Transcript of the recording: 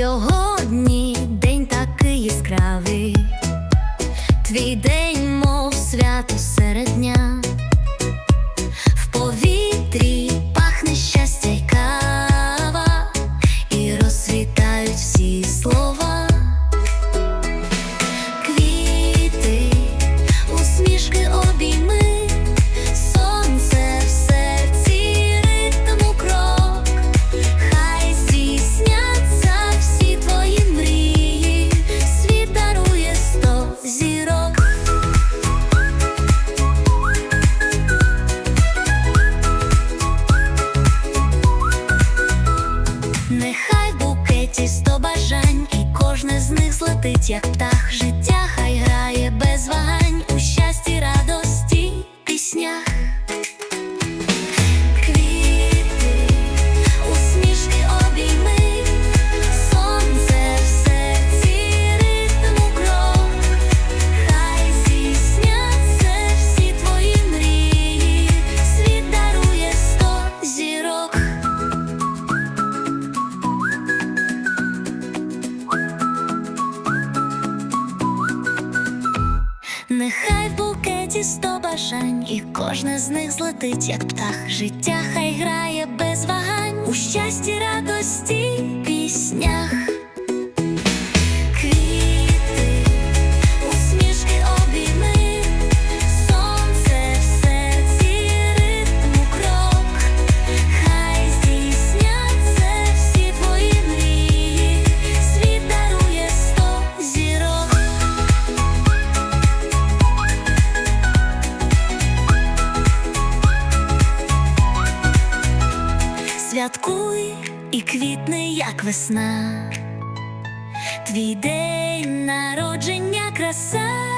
Сьогодні день такий яскравий, твій день, мов свято серед дня. Букеті сто бажань, і кожне з них злетить, як птах. Життя хай грає без вагань у щасті, радості, піснях. Нехай в букеті сто бажань, і кожне з них злетить, як птах. Життя хай грає без вагань у щасті, радості, піснях. Святкуй і квітни, як весна, твій день народження краса.